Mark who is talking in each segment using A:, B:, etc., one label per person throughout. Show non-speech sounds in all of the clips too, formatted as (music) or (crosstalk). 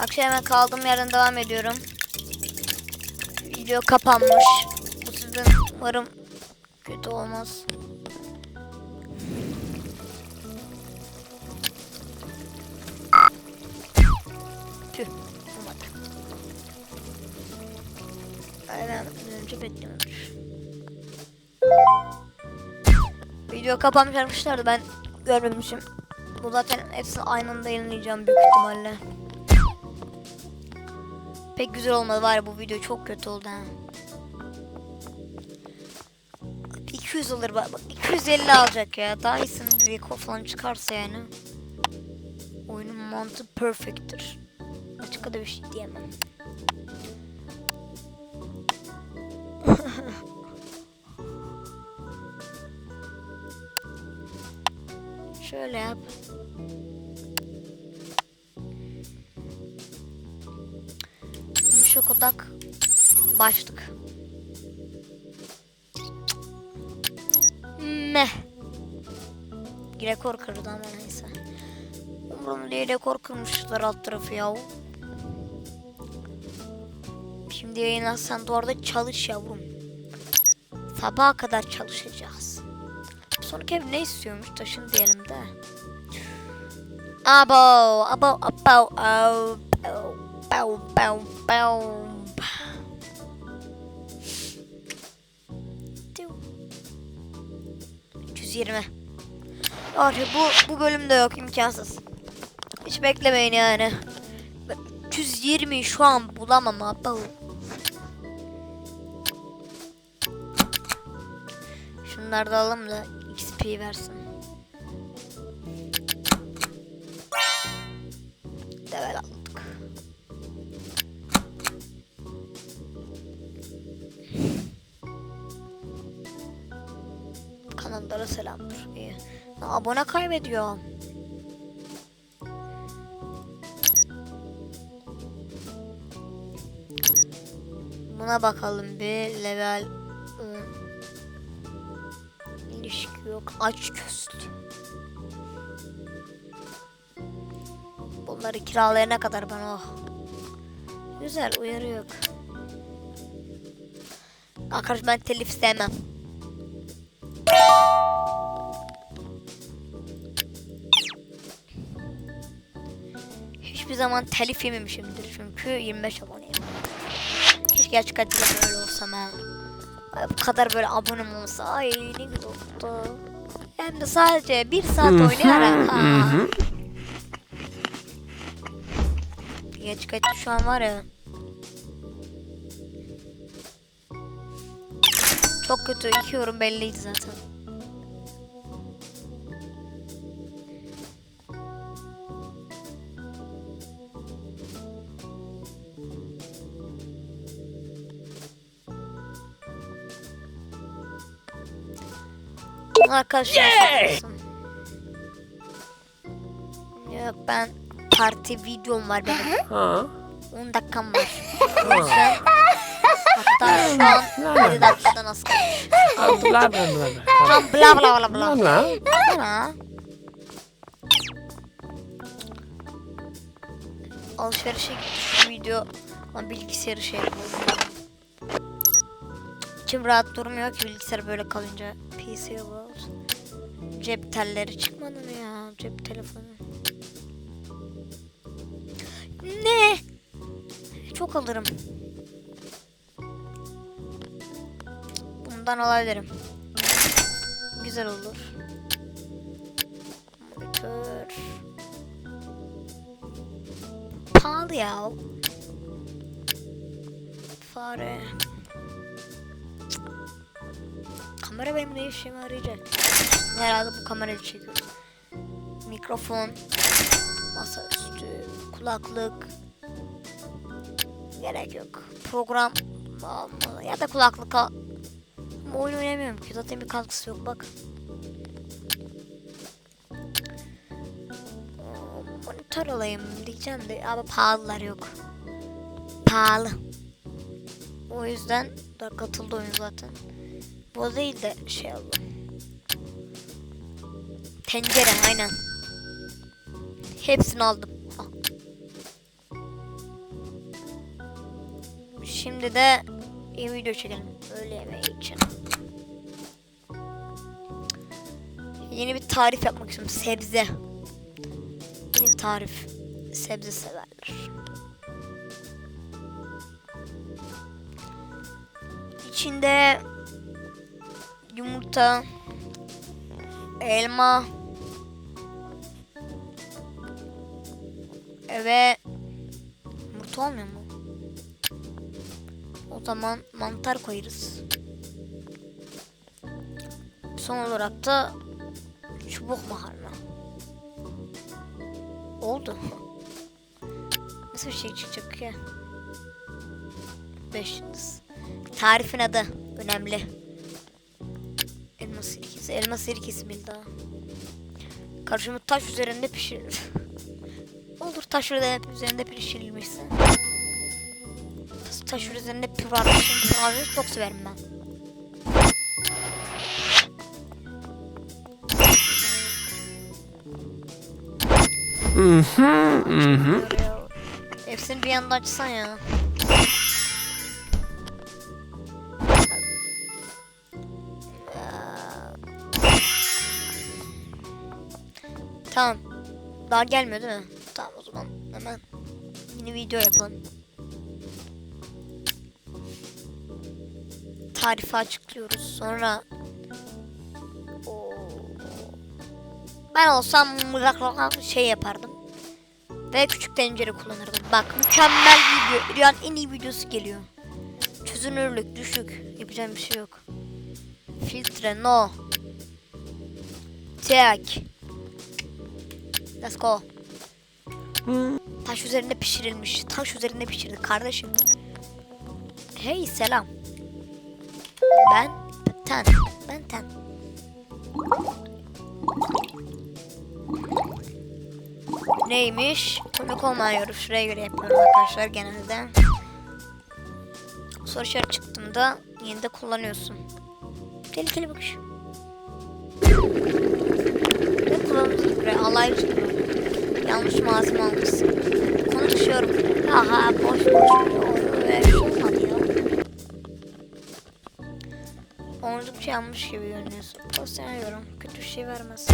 A: Akşam hemen kaldığım yerden devam ediyorum. Video kapanmış. Bu sizden umarım kötü olmaz. Tüh. Olmadı. Aynen. Video kapanmış arkadaşlar da ben görmemişim. Bu zaten hepsini aynı anda yayınlayacağım büyük ihtimalle. Pek güzel olmadı var ya bu video çok kötü oldu ha. 200 alır bak, bak 250 alacak ya. Daha iyisini Rico falan çıkarsa yani. Oyunun mantığı perfect'tir. Başka da bir şey diyemem. (laughs) Şöyle yap. Yumuşak odak başlık. Meh. Rekor kırdı ama neyse. Umurumda değil rekor kırmışlar alt tarafı ya. Şimdi yayınlarsan duvarda çalış yavrum. Sabaha kadar çalışacağız. Sonraki ev ne istiyormuş taşın diyelim de. Abo, abo, abo, abo, abo, abo. Tiu. 120. Abi bu bu bölümde yok imkansız. Hiç beklemeyin yani. 320 şu an bulamam abo. Şunları da alalım da XP versin. Level aldık. Abone kaybediyor. Buna bakalım bir level 10. İlişki yok. Aç gözlü. Bunları kiralayana kadar ben oh. Güzel uyarı yok. Arkadaş ben telif sevmem. Hiçbir zaman telif yememişimdir çünkü 25 aboneyim. Keşke gerçek hayatta böyle olsam ha. Ay, Bu kadar böyle abonem olsa ay ne güzel oldu. Hem de sadece bir saat oynayarak. Ha. Gerçek hayatta şu an var ya. Çok kötü. iki yorum belliydi zaten. Arkadaşlar saklasın. Yok ben parti videom var benim.
B: Ha?
A: 10 dakikam var. Hatta şu an 7 dakikadan az kalmış.
B: Bla bla bla.
A: Tam bla bla bla
B: Bla
A: bla.
B: bla.
A: Alışverişe gittik şu video. Ama bilgisayarı şey yapalım. İçim rahat durmuyor ki bilgisayar böyle kalınca. PC World. Cep telleri çıkmadı mı ya? Cep telefonu. Ne? Çok alırım. Bundan alabilirim. Güzel olur. Monitör. Pahalı ya. Fare. Kamera benim ne işime yarayacak? Herhalde bu kamerayı çekiyor. Mikrofon. Masaüstü. Kulaklık. Gerek yok. Program. Ya da kulaklık al. Ama oyun oynamıyorum ki. Zaten bir katkısı yok bak. Monitör alayım diyeceğim de ama pahalılar yok. Pahalı. O yüzden katıldı oyun zaten. Bu değil de şey aldım. Tencere aynen. Hepsini aldım. Ah. Şimdi de iyi video çekelim. Öğle yemeği için. Yeni bir tarif yapmak istiyorum. Sebze. Yeni tarif. Sebze severler. İçinde yumurta, elma ve yumurta olmuyor mu? O zaman mantar koyarız. Son olarak da çubuk makarna. Oldu. Nasıl bir şey çıkacak ki? Beş yıldız. Tarifin adı önemli. Elma sirkesi. Elma sirkesi bil daha. Karışımı taş üzerinde pişirilir. (laughs) Olur taş üzerinde, pişirilmişse. Taş, üzerinde pişirilmiş. Abi çok severim ben. Hepsini bir anda açsan ya. Tamam. Daha gelmiyor değil mi? Tamam o zaman hemen yeni video yapalım. Tarifi açıklıyoruz. Sonra ben olsam şey yapardım. Ve küçük tencere kullanırdım. Bak mükemmel video. Dünyanın en iyi videosu geliyor. Çözünürlük düşük. Yapacağım bir şey yok. Filtre no. Tek. Let's go. Taş üzerinde pişirilmiş. Taş üzerinde pişirdi kardeşim. Hey selam. Ben Ten. Ben Ten. Neymiş? Komik olmayan şuraya göre yapıyorum arkadaşlar genelde. Soru işareti çıktığında yine de kullanıyorsun. Tehlikeli bakış. Ne kullanıyorsun buraya? Alay Yanlış malzeme almışsın. Konuşuyorum. Aha boş boş. Öyle şey olmadı ya. Oldukça yanmış gibi görünüyorsun. Pozisyona yorum. Kötü bir şey vermez.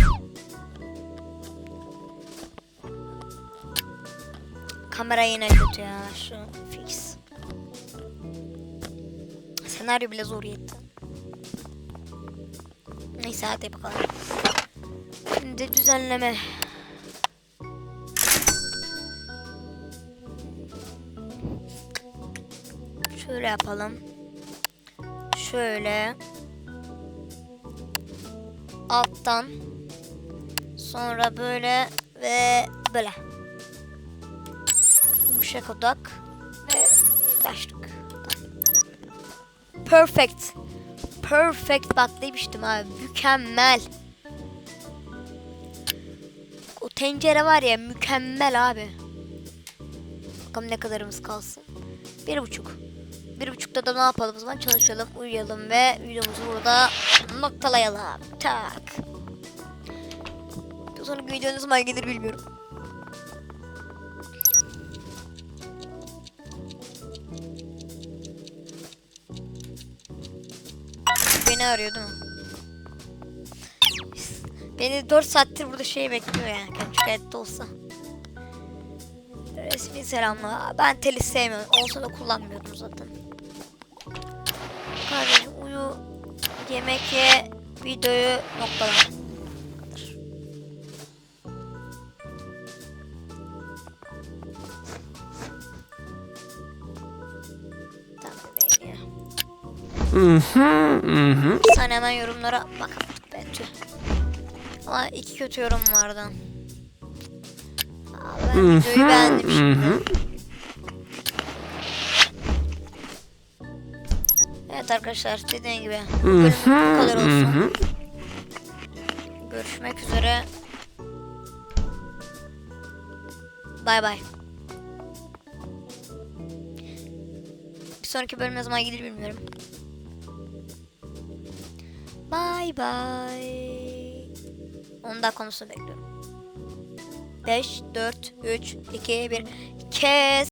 A: Kamera yine kötü ya. Şu fix. Senaryo bile zor yetti. Neyse hadi bakalım. Şimdi düzenleme. Şöyle yapalım. Şöyle. Alttan. Sonra böyle ve böyle. Yumuşak odak ve taşlık. Perfect. Perfect bak demiştim abi. Mükemmel. O tencere var ya mükemmel abi. Bakalım ne kadarımız kalsın. Bir buçuk. Bir buçukta da ne yapalım o zaman çalışalım, uyuyalım ve videomuzu burada noktalayalım. Tak. Sonraki video ne zaman gelir bilmiyorum. Beni arıyor değil mi? Beni 4 saattir burada şey bekliyor yani. Hayatta olsa. Resmi selamla. Ben teli sevmiyorum. Olsa da kullanmıyordum zaten. Kardeşim uyu. Yemek ye. Videoyu noktala. Bu kadar. Tamam beğeniyor. Sen hemen yorumlara bak. Be, tüh. Ama iki kötü yorum vardı. Aa, Ben videoyu beğendim şimdi. Evet arkadaşlar dediğim gibi bu kadar olsun. Görüşmek üzere. Bay bay. Bir sonraki bölüm ne zaman gelir bilmiyorum. Bay bay. 10 dakika konusunu bekliyorum. 5, 4, 3, 2, 1. Kes.